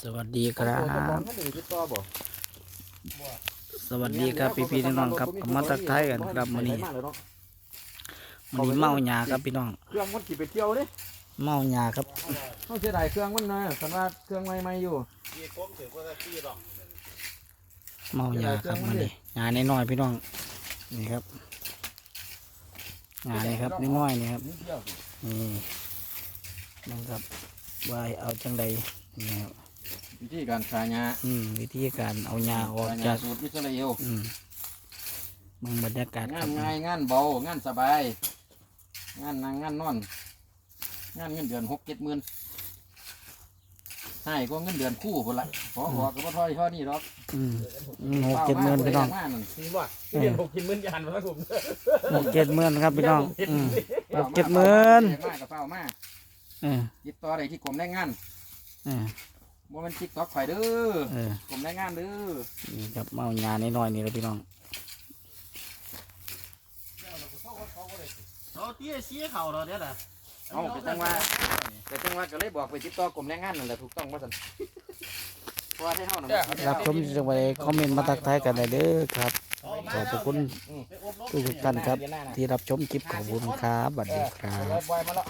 สวัสดีครับมันอยู่ที่ต่อบ่สวัสดีครับพี่พี่ๆน้องๆครับก็มาทักทายกันครับมื้อนี้มาเลยเาะมื้อนี้เมาหยาครับพี่น้อง เครื่องมันขี่ไปเที่ยวเด้เมาหยาครับเขาเสียดายเครื่องมันนะสันว่าเครื่องใหม่ๆอยู่เมาหยาครับมื้อนี้หยาน้อยๆพี่น้อง นี่ครับหยานี่ครับน้อยๆนี่ครับนิดเดียวสินี่น้องครับว่าให้เอาจังใดนี่ครับ วิธีการขายยาอืมวิธีการเอาหยาออกขายจายากสูตรอิสราเอลอืมเมืองบรรยากาศคงารันบง่ายงานเบางานสบาย งานนั่งงานนอนงานเงินเดือนหกเจ็ดหมื่นให้ก็เงินเดือนคู่คนละขอขอกับพ่อทอยท่อนี่หรอกอืมอืมหกเจ็ดหมื่นพี่น้องเฝ้ามานี่ว่าเรียนหกกินมื้อยานมาทั้งผมหกเจ็ดหมื่นครับพี่น้องอืมหกเจ็ดหมื่นเฝ้ามากับเฝ้ามาเออติดต่อได้ที่กรมแรงงาน เออ บ่แมันติ๊กต็อกไฟเด้อเออกรมแรงงานเด้อนี่ครับเมาหยาน้อยๆนี่แหละพี่น้องเราเตี้ยชี้เข่าเราเนี่ยแหละเอาแต่จังว่าแต่จังว่าก็เลยบอกไปติดต่อกรมแรงงานนั่นแหละถูกต้องว่าซั่นเพราะว่าให้เฮานั่นรับชมจังหวะคอมเมนต์มาทักทายกันได้เด้อครับขอบพระคุณทุกท่านครับ ที่รับชมคลิปของผมครับสวัสดีครับบอยมาแล้ว